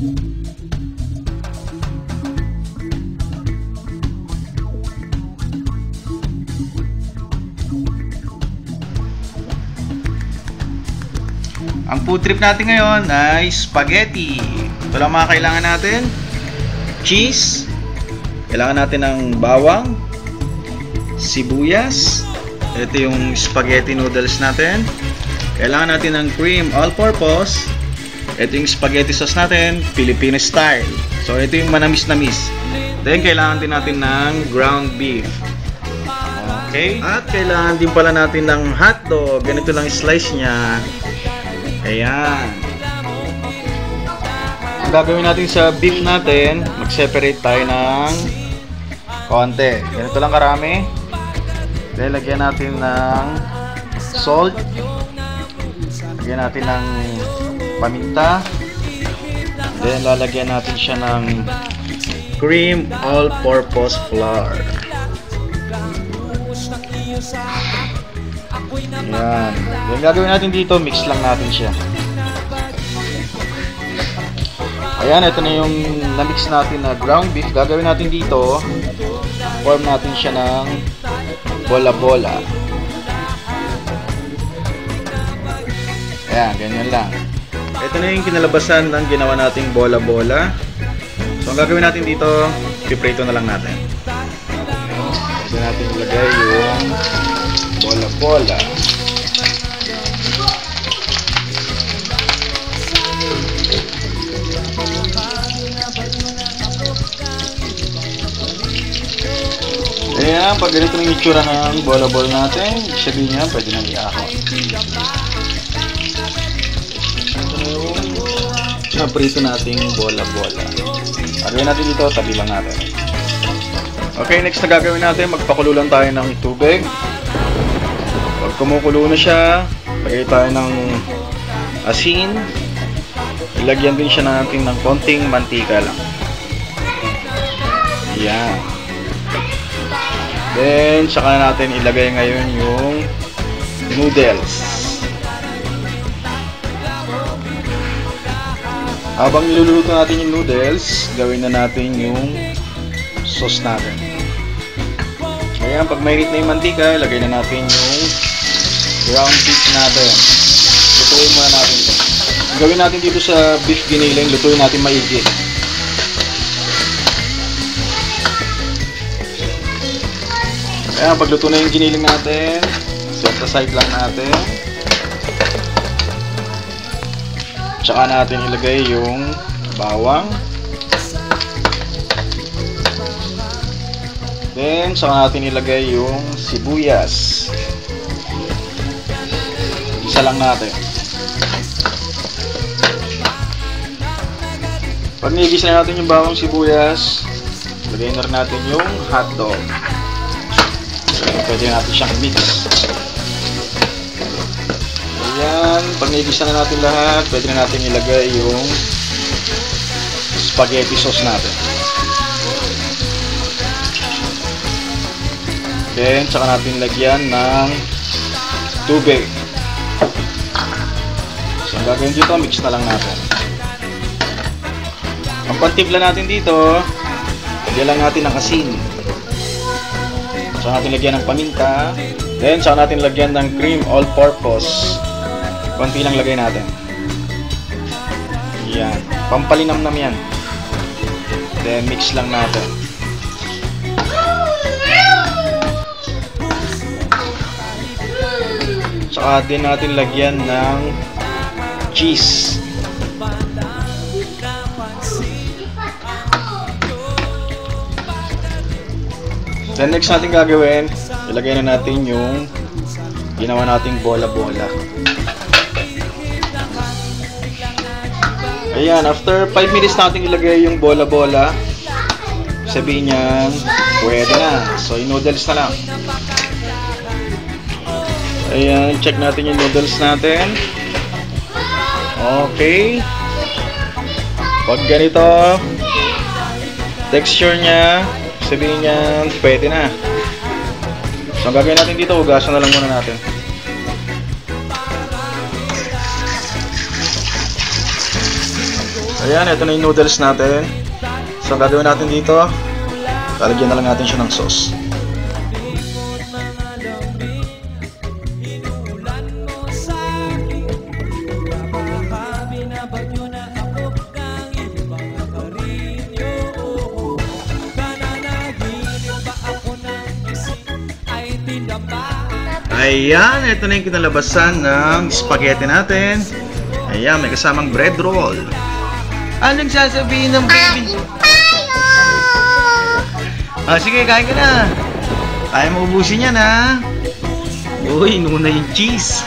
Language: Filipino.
Ang food trip natin ngayon ay spaghetti. Ito lang mga kailangan natin. Cheese. Kailangan natin ng bawang. Sibuyas. Ito yung spaghetti noodles natin. Kailangan natin ng cream all-purpose. Ito yung spaghetti sauce natin, Filipino style. So ito yung manamis-namis. Then kailangan din natin ng ground beef. Okay? At kailangan din pala natin ng hotdog. Ganito lang slice niya. Ayan. Ang gagawin natin sa beef natin, mag-separate tayo ng konti. Ganito lang karami. Then, lagyan natin ng salt. Lagyan natin ng paminta. Then, lalagyan natin siya ng cream all-purpose flour. Ayan. Yung gagawin natin dito, mix lang natin siya. Ayan, ito na yung na-mix natin na ground beef. Gagawin natin dito, form natin siya ng bola-bola. Ayan, ganyan lang. Ito na yung kinalabasan ng ginawa nating bola-bola. So, ang gagawin natin dito, piprito na lang natin. Pwede natin ilagay yung bola-bola. Ayan, pag ganito ng itsura ng bola-bola natin, sabihin niya, pwede nang iahon. Naprito nating bola-bola. Lagyan natin dito, tabi lang natin. Okay, next na gagawin natin, magpakulo lang tayo ng tubig. Pag kumukulo na siya, lagay tayo ng asin. Ilagyan din siya natin ng konting mantika lang. Yan. Then, saka natin ilagay ngayon yung noodles. Habang niluluto natin yung noodles, gawin na natin yung sauce natin. Ayan, pag mainit na yung mantika, ilagay na natin yung ground beef natin. Lutuin muna natin ito. Ang gawin natin dito sa beef giniling, lutuin natin maigi. Ayan, pagluto na yung giniling natin, set aside lang natin. Tsaka natin ilagay yung bawang. Then, saka natin ilagay yung sibuyas. Isa lang natin. Pag nigis na natin yung bawang sibuyas, lagay na natin yung hotdog. Pwede natin siyang mix. Ayan, pag nigis na natin lahat, pwede na natin ilagay yung spaghetti sauce natin. Then, tsaka natin lagyan ng tubig. So, ang gagawin dito, mix na lang natin. Ang pantimpla natin dito, lagyan lang natin ng asin. Tsaka natin lagyan ng paminta. Then, tsaka natin lagyan ng cream all-purpose. Konti lang lagay natin. Yan. Pampalinamnam yan. Then, mix lang natin. Tsaka din natin lagyan ng cheese. Then next natin gagawin, ilagay na natin yung ginawa nating bola-bola. Ayan, after 5 minutes natin ilagay yung bola-bola, sabihin niya, pwede na. So, yung noodles na lang. Ayan, check natin yung noodles natin. Okay. Pag ganito, texture niya, sabihin niya, pwede na. So, ang gagawin natin dito, hugasan na lang muna natin. Ayan, ito na yung noodles natin. So, gagawin natin dito, lalagyan na lang natin siya ng sauce. Ayan, ito na yung kinalabasan ng spaghetti natin. Ayan, may kasamang bread roll. Anong sasabihin ng baby? Ah, sige, kain ka na. Kaya mo ubusin yan, ha? Uy, nuna yung cheese.